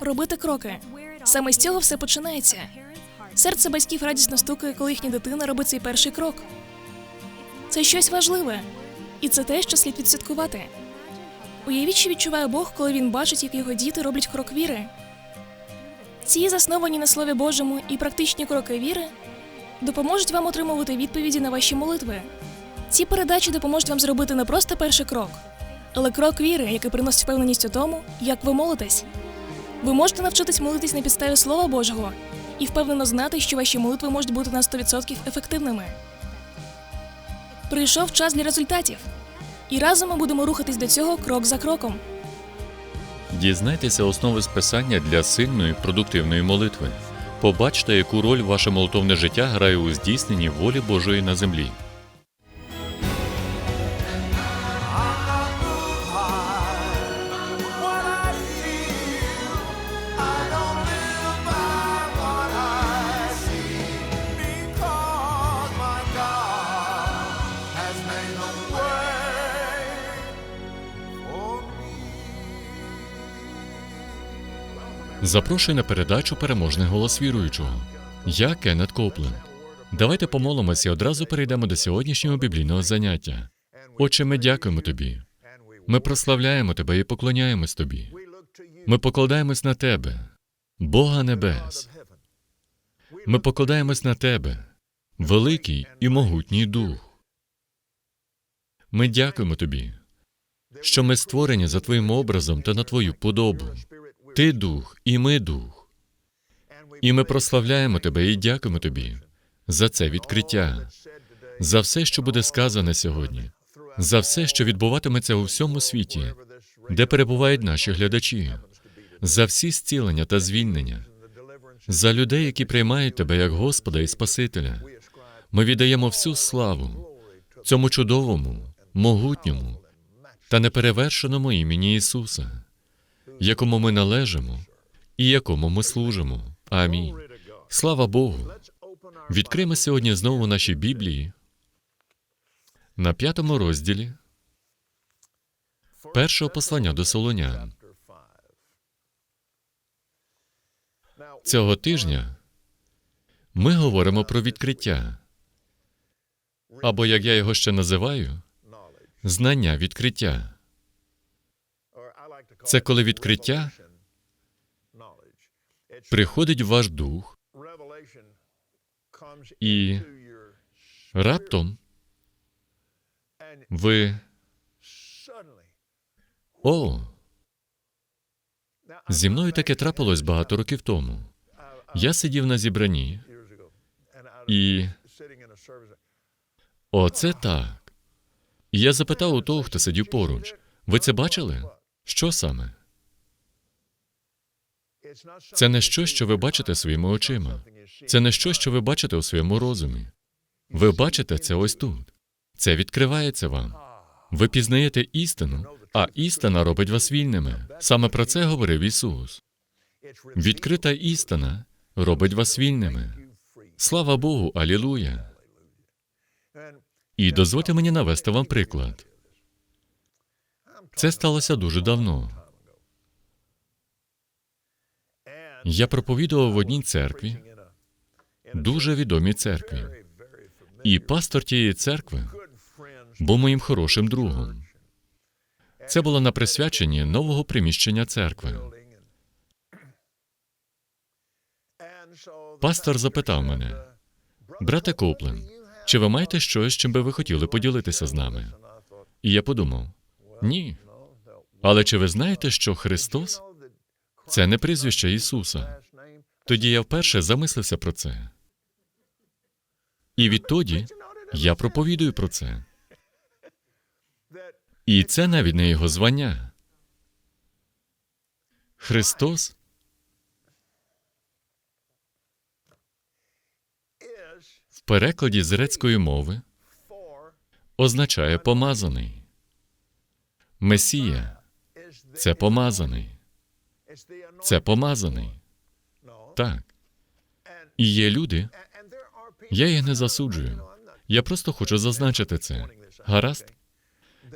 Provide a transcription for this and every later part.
робити кроки. Саме з цього все починається. Серце батьків радісно стукає, коли їхня дитина робить цей перший крок. Це щось важливе, і це те, що слід відсвяткувати. Уявіть, що відчуває Бог, коли він бачить, як його діти роблять крок віри. Ці засновані на Слові Божому і практичні кроки віри допоможуть вам отримувати відповіді на ваші молитви. Ці передачі допоможуть вам зробити не просто перший крок, але крок віри, який приносить впевненість у тому, як ви молитесь. Ви можете навчитись молитись на підставі Слова Божого і впевнено знати, що ваші молитви можуть бути на 100% ефективними. Прийшов час для результатів, і разом ми будемо рухатись до цього крок за кроком. Дізнайтеся основи списання для сильної продуктивної молитви. Побачте, яку роль ваше молитовне життя грає у здійсненні волі Божої на землі. Запрошую на передачу Переможний голос віруючого. Я Кеннет Коплен. Давайте помолимося і одразу перейдемо до сьогоднішнього біблійного заняття. Отче, ми дякуємо тобі. Ми прославляємо тебе і поклоняємось тобі. Ми покладаємось на тебе, Бога Небес. Ми покладаємось на тебе, великий і могутній дух. Ми дякуємо тобі, що ми створені за твоїм образом та на твою подобу. Ти дух, і ми дух. І ми прославляємо тебе і дякуємо тобі за це відкриття, за все, що буде сказане сьогодні, за все, що відбуватиметься у всьому світі, де перебувають наші глядачі, за всі зцілення та звільнення, за людей, які приймають тебе як Господа і Спасителя. Ми віддаємо всю славу цьому чудовому, могутньому та неперевершеному імені Ісуса, якому ми належимо і якому ми служимо. Амінь. Слава Богу. Відкриємо сьогодні знову наші Біблії на п'ятому розділі першого послання до Солонян. Цього тижня ми говоримо про відкриття, або як я його ще називаю, знання відкриття. Це коли відкриття приходить в ваш дух і раптом ви о, зі мною таке трапилось багато років тому. Я сидів на зібранні, і оце так. І я запитав у того, хто сидів поруч: ви це бачили? Що саме? Це не щось, що ви бачите своїми очима. Це не щось, що ви бачите у своєму розумі. Ви бачите це ось тут. Це відкривається вам. Ви пізнаєте істину, а істина робить вас вільними. Саме про це говорив Ісус. Відкрита істина робить вас вільними. Слава Богу, Алілуя! І дозвольте мені навести вам приклад. Це сталося дуже давно. Я проповідував в одній церкві, дуже відомій церкві. І пастор тієї церкви був моїм хорошим другом. Це було на присвяченні нового приміщення церкви. Пастор запитав мене, брате Коплен, чи ви маєте щось, чим би ви хотіли поділитися з нами? І я подумав: ні. Але чи ви знаєте, що Христос це не прізвище Ісуса? Тоді я вперше замислився про це. І відтоді я проповідую про це. І це навіть не його звання. Христос в перекладі з грецької мови означає помазаний. Месія це помазаний. Це помазаний. Так. І є люди, я їх не засуджую. Я просто хочу зазначити це. Гаразд?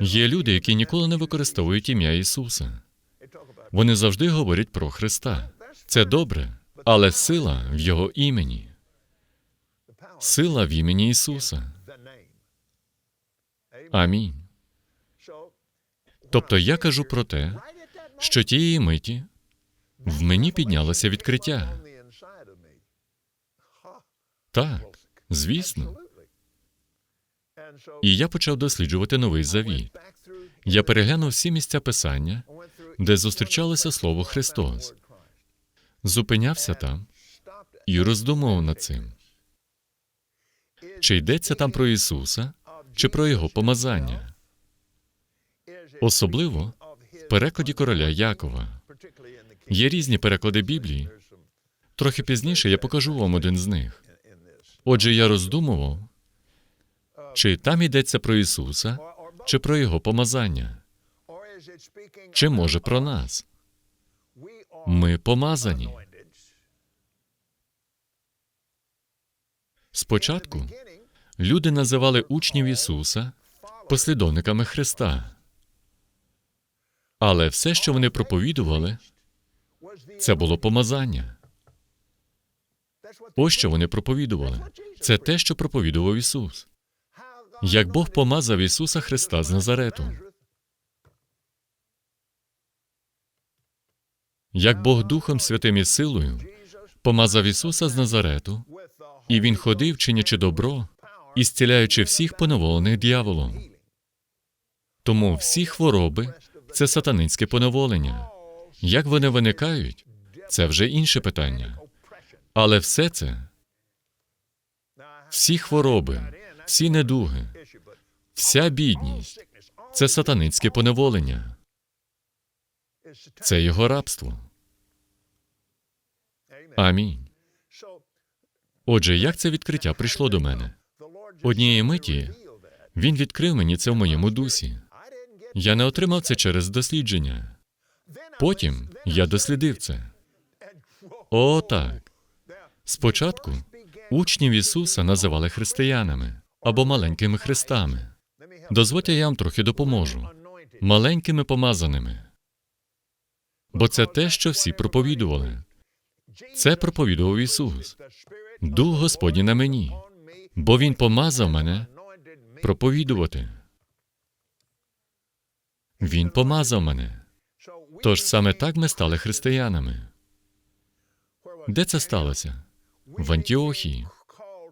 Є люди, які ніколи не використовують ім'я Ісуса. Вони завжди говорять про Христа. Це добре, але сила в Його імені, сила в імені Ісуса. Амінь. Тобто я кажу про те, що тієї миті в мені піднялося відкриття. Так, звісно. І я почав досліджувати новий завіт. Я переглянув всі місця писання, де зустрічалося слово Христос, зупинявся там і роздумував над цим. Чи йдеться там про Ісуса, чи про Його помазання? Особливо в перекладі короля Якова. Є різні переклади Біблії. Трохи пізніше я покажу вам один з них. Отже, я роздумував, чи там йдеться про Ісуса, чи про Його помазання, чи може про нас. Ми помазані. Спочатку люди називали учнів Ісуса послідовниками Христа. Але все, що вони проповідували, це було помазання. Ось що вони проповідували. Це те, що проповідував Ісус. Як Бог помазав Ісуса Христа з Назарету. Як Бог Духом Святим і силою помазав Ісуса з Назарету, і Він ходив, чинячи добро і зціляючи всіх поневолених дьяволом. Тому всі хвороби це сатанинське поневолення. Як вони виникають, це вже інше питання. Але все це, всі хвороби, всі недуги, вся бідність це сатанинське поневолення, це його рабство. Амінь. Отже, як це відкриття прийшло до мене? Однієї миті він відкрив мені це в моєму дусі. Я не отримав це через дослідження. Потім я дослідив це. О, так. Спочатку учнів Ісуса називали християнами або маленькими христами. Дозвольте, я вам трохи допоможу. Маленькими помазаними. Бо це те, що всі проповідували. Це проповідував Ісус. Дух Господній на мені, бо Він помазав мене проповідувати. Він помазав мене. Тож саме так ми стали християнами. Де це сталося? В Антіохії.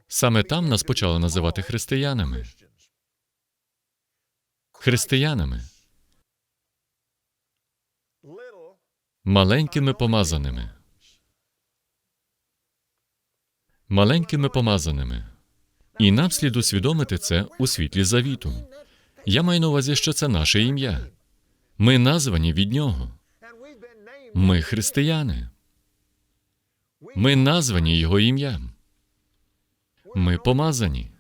Саме там нас почали називати християнами. Християнами, маленькими помазаними. Маленькими помазаними. І нам слід усвідомити це у світлі завіту. Я маю на увазі, що це наше ім'я. Ми названі від нього. Ми християни. Ми названі Його ім'ям. Ми помазані.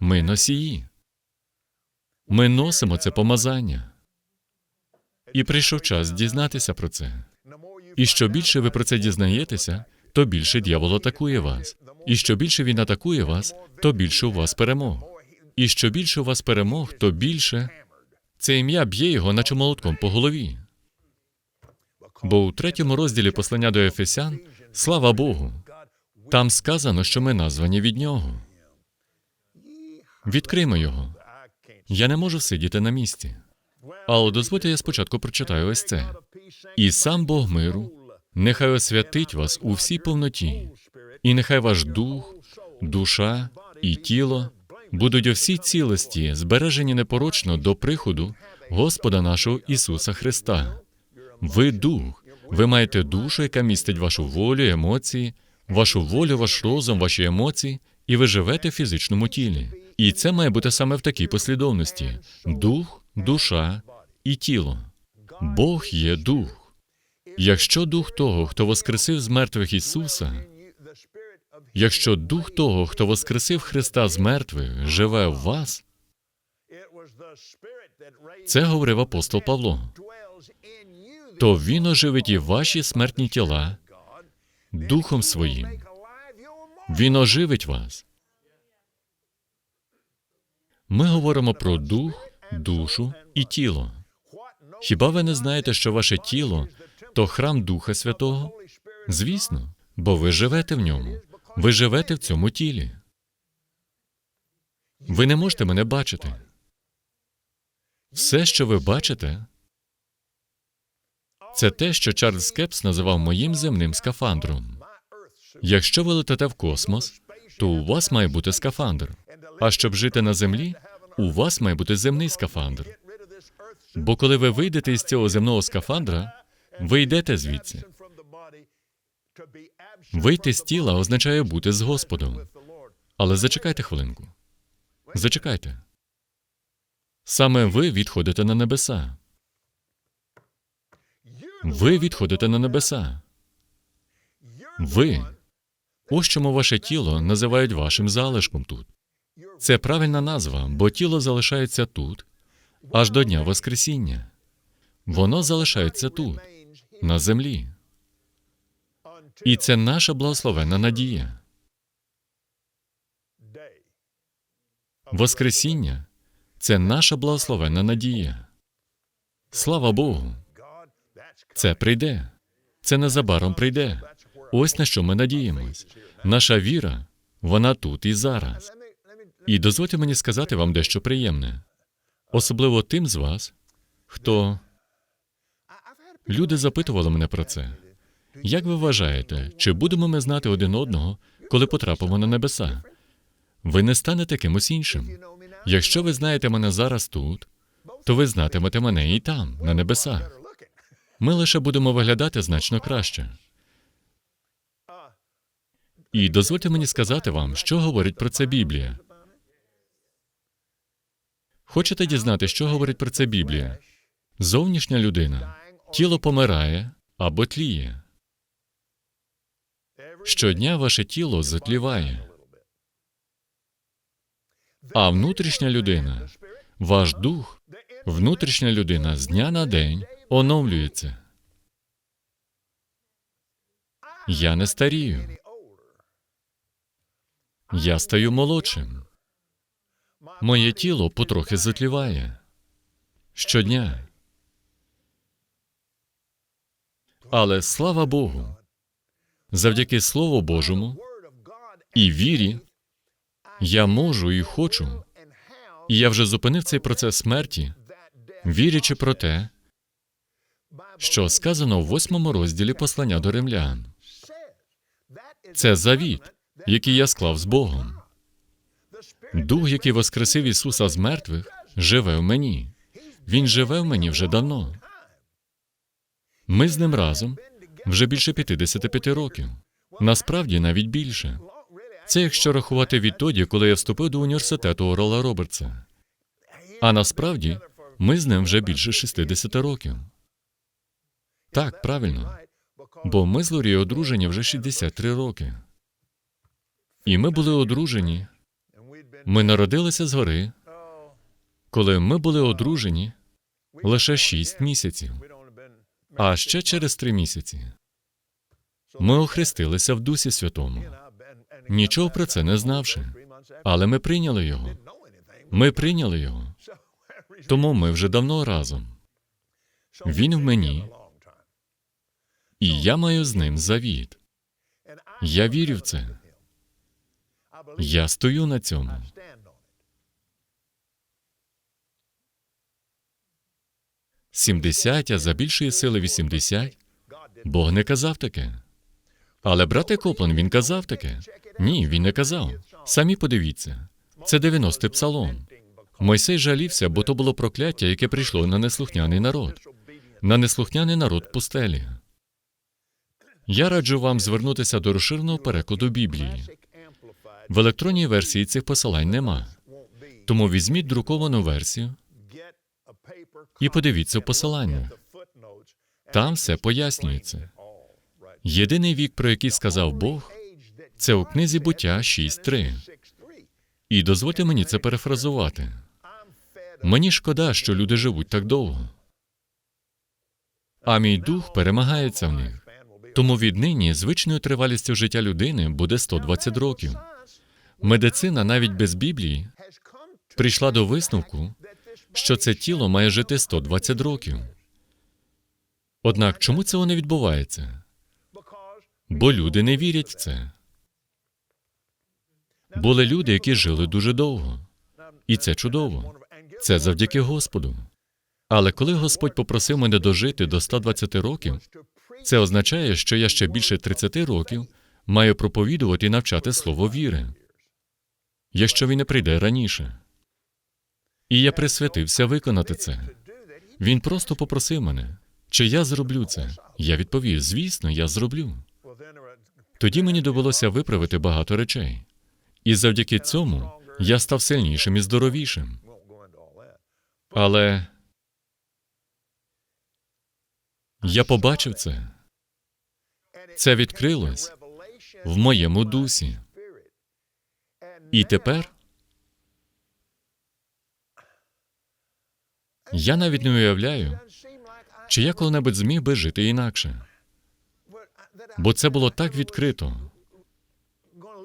Ми носії. Ми носимо це помазання. І прийшов час дізнатися про це. І що більше ви про це дізнаєтеся, то більше дьявол атакує вас. І що більше він атакує вас, то більше у вас перемог. І що більше у вас перемог, то більше це ім'я б'є його, наче молотком по голові. Бо у третьому розділі послання до Ефесян, слава Богу, там сказано, що ми названі від нього. Відкриймо його. Я не можу сидіти на місці. Але дозвольте, я спочатку прочитаю ось це. І сам Бог миру, нехай освятить вас у всій повноті, і нехай ваш дух, душа і тіло будуть у всій цілості, збережені непорочно до приходу Господа нашого Ісуса Христа. Ви дух, ви маєте душу, яка містить вашу волю, емоції, вашу волю, ваш розум, ваші емоції, і ви живете в фізичному тілі. І це має бути саме в такій послідовності: дух, душа і тіло. Бог є дух. Якщо дух того, хто воскресив з мертвих Ісуса, якщо дух того, хто воскресив Христа з мертвих, живе в вас, це говорив апостол Павло, то він оживить і ваші смертні тіла духом своїм. Він оживить вас. Ми говоримо про дух, душу і тіло. Хіба ви не знаєте, що ваше тіло то храм Духа Святого? Звісно, бо ви живете в ньому. Ви живете в цьому тілі. Ви не можете мене бачити. Все, що ви бачите, це те, що Чарльз Кепс називав моїм земним скафандром. Якщо ви летите в космос, то у вас має бути скафандр. А щоб жити на землі, у вас має бути земний скафандр. Бо коли ви вийдете із цього земного скафандра, ви йдете звідси. Вийти з тіла означає бути з Господом. Але зачекайте хвилинку. Зачекайте. Саме ви відходите на небеса. Ви відходите на небеса. Ви. Ось чому ваше тіло називають вашим залишком тут. Це правильна назва, бо тіло залишається тут аж до Дня Воскресіння. Воно залишається тут, на землі. І це наша благословенна надія. Воскресіння це наша благословенна надія. Слава Богу! Це прийде. Це незабаром прийде. Ось на що ми надіємось. Наша віра, вона тут і зараз. І дозвольте мені сказати вам дещо приємне, особливо тим з вас, хто люди запитували мене про це. Як ви вважаєте, чи будемо ми знати один одного, коли потрапимо на небеса? Ви не станете кимось іншим. Якщо ви знаєте мене зараз тут, то ви знатимете мене і там, на небесах. Ми лише будемо виглядати значно краще. І дозвольте мені сказати вам, що говорить про це Біблія. Хочете дізнати, що говорить про це Біблія? Зовнішня людина, тіло помирає або тліє. Щодня ваше тіло затліває. А внутрішня людина, ваш дух, внутрішня людина з дня на день оновлюється. Я не старію. Я стаю молодшим. Моє тіло потрохи затліває. Щодня. Але слава Богу, завдяки Слову Божому і вірі я можу і хочу, і я вже зупинив цей процес смерті, вірячи про те, що сказано в восьмому розділі послання до римлян. Це завіт, який я склав з Богом. Дух, який воскресив Ісуса з мертвих, живе в мені. Він живе в мені вже давно. Ми з ним разом вже більше 55 років. Насправді навіть більше. Це якщо рахувати відтоді, коли я вступив до університету Орола Робертса. А насправді ми з ним вже більше 60 років. Так, правильно. Бо ми з Лорі одружені вже 63 роки. І ми були одружені. Ми народилися згори, коли ми були одружені лише 6 місяців. А ще через 3 місяці ми охрестилися в Дусі Святому, нічого про це не знавши. Але ми прийняли його. Ми прийняли його. Тому ми вже давно разом. Він в мені, і я маю з ним завіт. Я вірю в це. Я стою на цьому. Сімдесят, а за більшої сили вісімдесят. Бог не казав таке. Але брате Коплан, він казав таке. Ні, він не казав. Самі подивіться. Це 90-й псалом. Мойсей жалівся, бо то було прокляття, яке прийшло на неслухняний народ, на неслухняний народ пустелі. Я раджу вам звернутися до розширеного перекладу Біблії. В електронній версії цих посилань нема. Тому візьміть друковану версію і подивіться в посиланнях. Там все пояснюється. Єдиний вік, про який сказав Бог, це у книзі буття 6.3. І дозвольте мені це перефразувати. Мені шкода, що люди живуть так довго. А мій дух перемагається в них. Тому віднині звичною тривалістю життя людини буде 120 років. Медицина навіть без Біблії прийшла до висновку, що це тіло має жити 120 років. Однак чому цього не відбувається? Бо люди не вірять в це. Були люди, які жили дуже довго. І це чудово. Це завдяки Господу. Але коли Господь попросив мене дожити до 120 років, це означає, що я ще більше 30 років маю проповідувати і навчати слово віри, якщо він не прийде раніше. І я присвятився виконати це. Він просто попросив мене, чи я зроблю це. Я відповів: звісно, я зроблю. Тоді мені довелося виправити багато речей. І завдяки цьому я став сильнішим і здоровішим. Але я побачив це. Це відкрилось в моєму дусі. І тепер я навіть не уявляю, чи я коли-небудь зміг би жити інакше. Бо це було так відкрито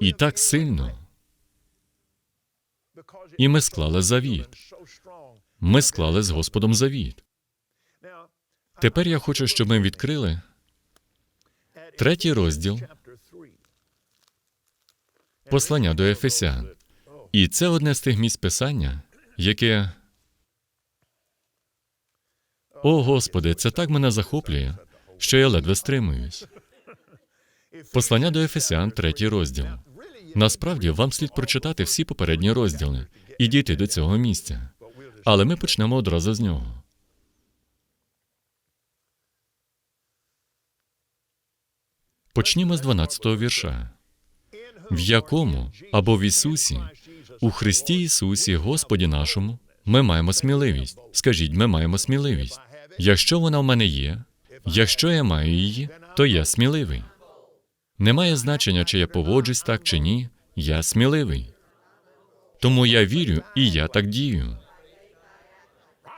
і так сильно. І ми склали завіт. Ми склали з Господом завіт. Тепер я хочу, щоб ми відкрили третій розділ послання до Ефесян. І це одне з тих місць писання, яке. О, Господи, це так мене захоплює, що я ледве стримуюсь. Послання до Ефесян, третій розділ. Насправді вам слід прочитати всі попередні розділи і дійти до цього місця. Але ми почнемо одразу з нього. Почнімо з 12-го вірша, в якому або в Ісусі, у Христі Ісусі, Господі нашому, ми маємо сміливість. Скажіть, ми маємо сміливість. Якщо вона в мене є, якщо я маю її, то я сміливий. Немає значення, чи я поводжусь так чи ні, я сміливий. Тому я вірю і я так дію.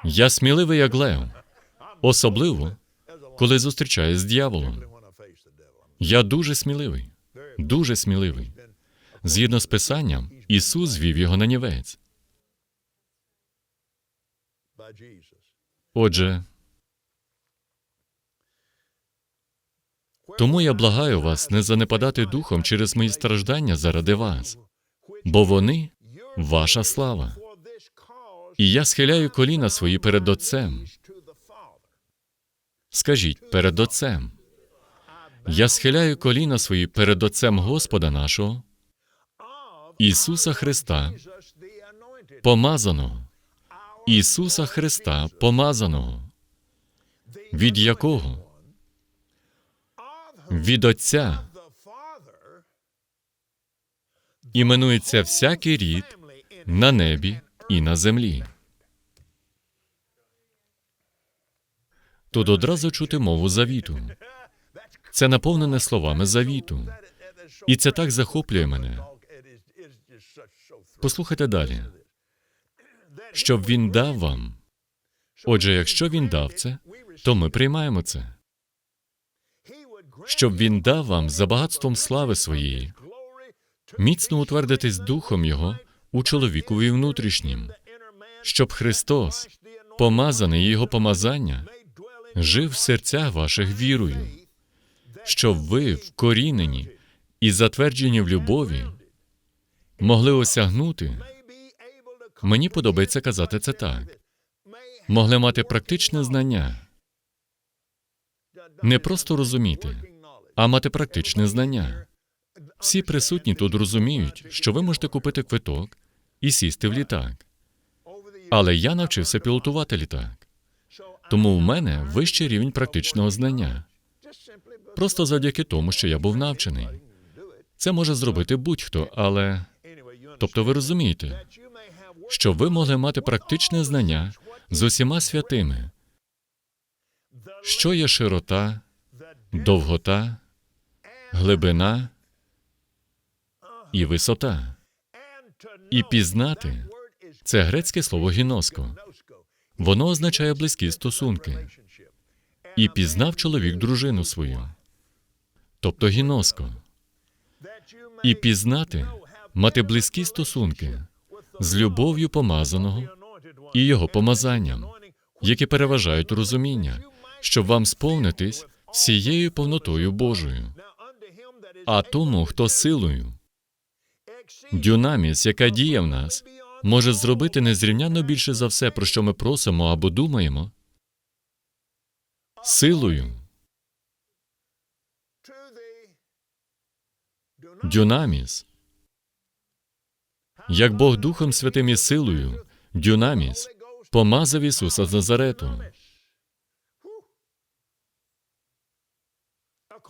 Я сміливий як лев, особливо, коли зустрічаюсь з дьяволом. Я дуже сміливий, дуже сміливий. Згідно з Писанням, Ісус звів його на нівець. Отже, тому я благаю вас не занепадати духом через мої страждання заради вас, бо вони ваша слава. І я схиляю коліна свої перед Отцем. Скажіть перед Отцем. Я схиляю коліна свої перед Отцем Господа нашого, Ісуса Христа, помазаного, Ісуса Христа, помазаного, від якого? Від Отця іменується всякий рід на небі і на землі. Тут одразу чути мову завіту. Це наповнене словами завіту. І це так захоплює мене. Послухайте далі. Щоб він дав вам. Отже, якщо він дав це, то ми приймаємо це. Щоб він дав вам за багатством слави своєї, міцно утвердитись духом його у чоловікові внутрішнім, щоб Христос, помазаний його помазання, жив в серцях ваших вірою, щоб ви, вкорінені і затверджені в любові, могли осягнути. Мені подобається казати це так. Могли мати практичне знання, не просто розуміти, а мати практичне знання. Всі присутні тут розуміють, що ви можете купити квиток і сісти в літак. Але я навчився пілотувати літак. Тому в мене вищий рівень практичного знання. Просто завдяки тому, що я був навчений. Це може зробити будь-хто, але тобто ви розумієте, що ви могли мати практичне знання з усіма святими, що є широта, довгота, глибина і висота. І пізнати це грецьке слово гіноско. Воно означає близькі стосунки. І пізнав чоловік дружину свою, тобто гіноско. І пізнати, мати близькі стосунки з любов'ю помазаного і його помазанням, які переважають розуміння, щоб вам сповнитись всією повнотою Божою. А тому, хто силою, дюнаміс, яка діє в нас, може зробити незрівнянно більше за все, про що ми просимо або думаємо, силою, дюнаміс. Як Бог Духом Святим і силою, дюнаміс, помазав Ісуса з Назарету.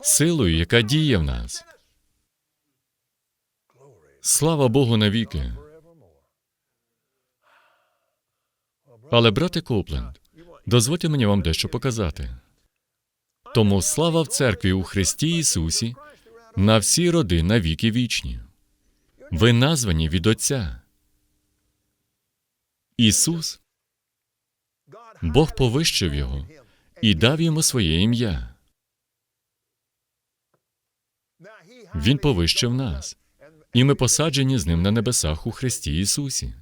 Силою, яка діє в нас. Слава Богу навіки. Але, брате Копленд, дозвольте мені вам дещо показати. Тому слава в церкві у Христі Ісусі на всі роди на віки вічні. Ви названі від Отця. Ісус, Бог повищив його і дав йому своє ім'я. Він повищив нас, і ми посаджені з ним на небесах у Христі Ісусі.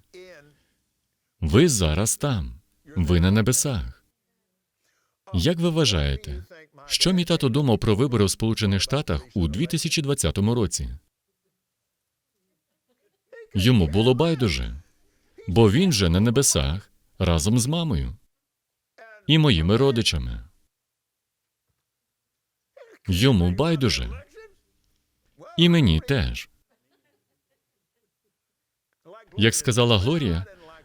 Ви зараз там, ви на небесах. Як ви вважаєте, що мій тато думав про вибори в Сполучених Штатах у 2020 році? Йому було байдуже, бо він вже на небесах разом з мамою і моїми родичами. Йому байдуже. І мені теж. Як сказала Глорія,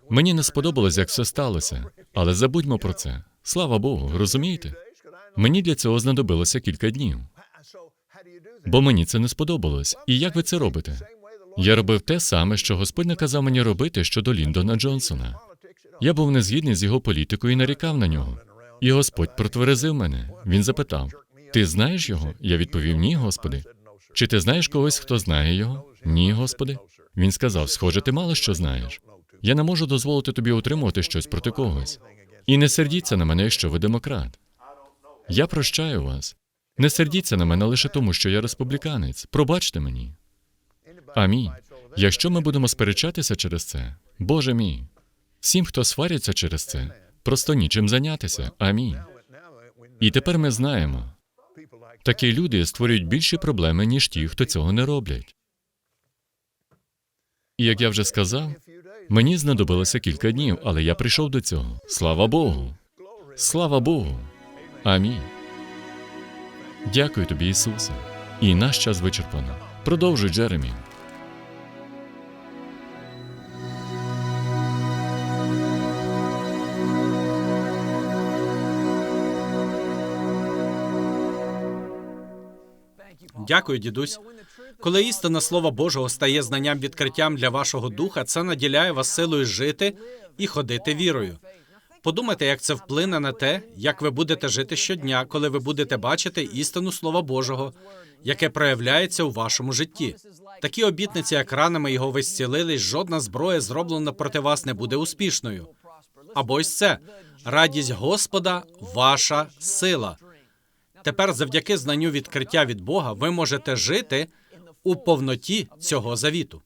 мені не сподобалось, як все сталося, але забудьмо про це. Слава Богу, розумієте? Мені для цього знадобилося кілька днів, бо мені це не сподобалось. І як ви це робите? Я робив те саме, що Господь наказав мені робити щодо Ліндона Джонсона. Я був не згідний з його політикою і нарікав на нього. І Господь протверезив мене. Він запитав: Ти знаєш його? Я відповів: Ні, Господи. Чи ти знаєш когось, хто знає його? Ні, Господи. Він сказав: Схоже, ти мало що знаєш. Я не можу дозволити тобі утримувати щось проти когось. І не сердіться на мене, якщо ви демократ. Я прощаю вас. Не сердіться на мене лише тому, що я республіканець. Пробачте мені. Амінь. Якщо ми будемо сперечатися через це, Боже мій, всім, хто сваряться через це, просто нічим зайнятися. Амінь. І тепер ми знаємо, такі люди створюють більші проблеми, ніж ті, хто цього не роблять. І як я вже сказав, мені знадобилося кілька днів, але я прийшов до цього. Слава Богу. Слава Богу. Амінь. Дякую тобі, Ісусе. І наш час вичерпано. Продовжуй, Джеремі. Дякую, дідусь. Коли істина Слова Божого стає знанням відкриттям для вашого духа, це наділяє вас силою жити і ходити вірою. Подумайте, як це вплине на те, як ви будете жити щодня, коли ви будете бачити істину Слова Божого, яке проявляється у вашому житті. Такі обітниці, як ранами його ви зцілились, жодна зброя, зроблена проти вас, не буде успішною. Або ось це радість Господа, ваша сила. Тепер, завдяки знанню відкриття від Бога, ви можете жити у повноті цього завіту.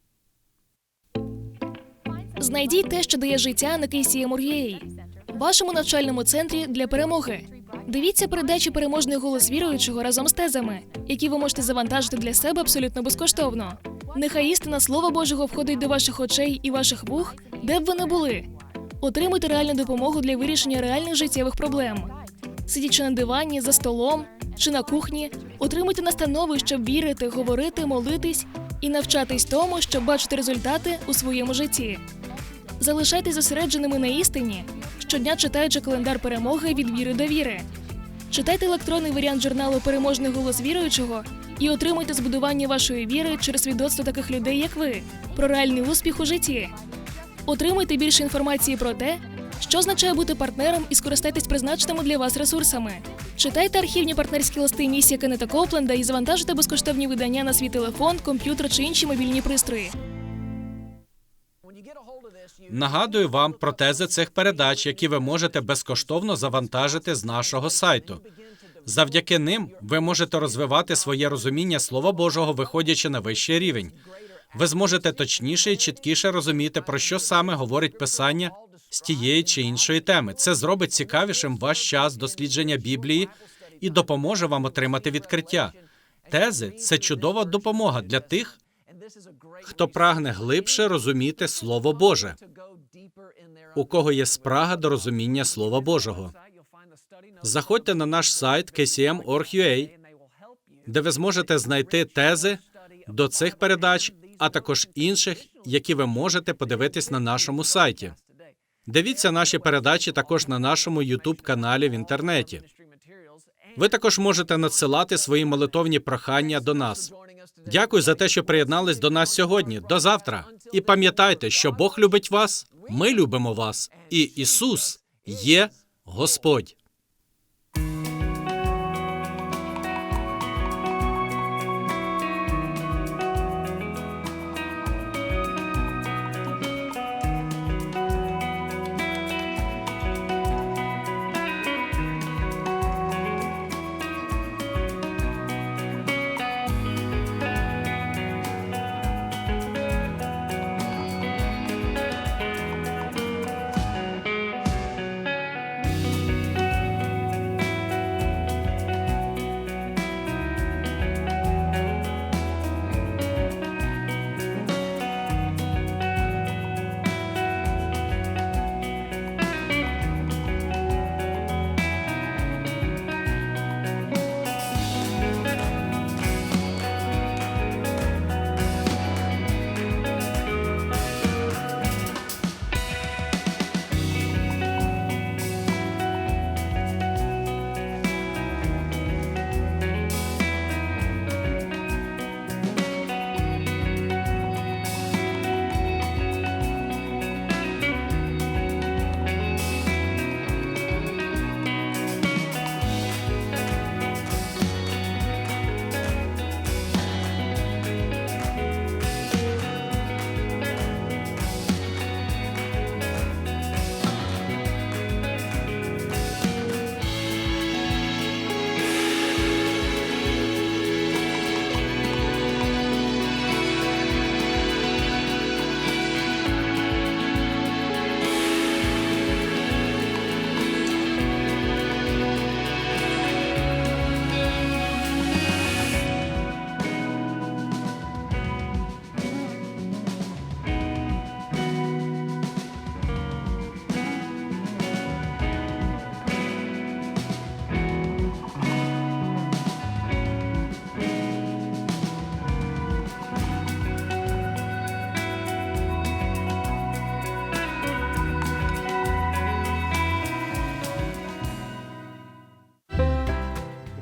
Знайдіть те, що дає життя на Кейсія Мур'єї, вашому навчальному центрі для перемоги. Дивіться передачі переможний голос віруючого разом з тезами, які ви можете завантажити для себе абсолютно безкоштовно. Нехай істина Слова Божого входить до ваших очей і ваших вух, де б ви не були. Отримуйте реальну допомогу для вирішення реальних життєвих проблем. Сидячи на дивані, за столом чи на кухні, отримуйте настанови, щоб вірити, говорити, молитись і навчатись тому, щоб бачити результати у своєму житті. Залишайтесь зосередженими на істині, щодня читаючи календар перемоги від віри до віри. Читайте електронний варіант журналу Переможний голос віруючого і отримуйте збудування вашої віри через свідоцтво таких людей, як ви, про реальний успіх у житті. Отримуйте більше інформації про те, що означає бути партнером і скористайтесь призначеними для вас ресурсами. Читайте архівні партнерські листи місія Кеннета Копленда і завантажуйте безкоштовні видання на свій телефон, комп'ютер чи інші мобільні пристрої. Нагадую вам про тези цих передач, які ви можете безкоштовно завантажити з нашого сайту. Завдяки ним ви можете розвивати своє розуміння Слова Божого, виходячи на вищий рівень. ви зможете точніше і чіткіше розуміти, про що саме говорить писання з тієї чи іншої теми. Це зробить цікавішим ваш час дослідження Біблії і допоможе вам отримати відкриття. Тези це чудова допомога для тих, хто прагне глибше розуміти Слово Боже, у кого є спрага до розуміння Слова Божого. Заходьте на наш сайт kcm.org.ua, де ви зможете знайти тези до цих передач, а також інших, які ви можете подивитись на нашому сайті. Дивіться наші передачі також на нашому youtube каналі в інтернеті. Ви також можете надсилати свої молитовні прохання до нас. Дякую за те, що приєднались до нас сьогодні. До завтра. І пам'ятайте, що Бог любить вас, ми любимо вас, і Ісус є Господь.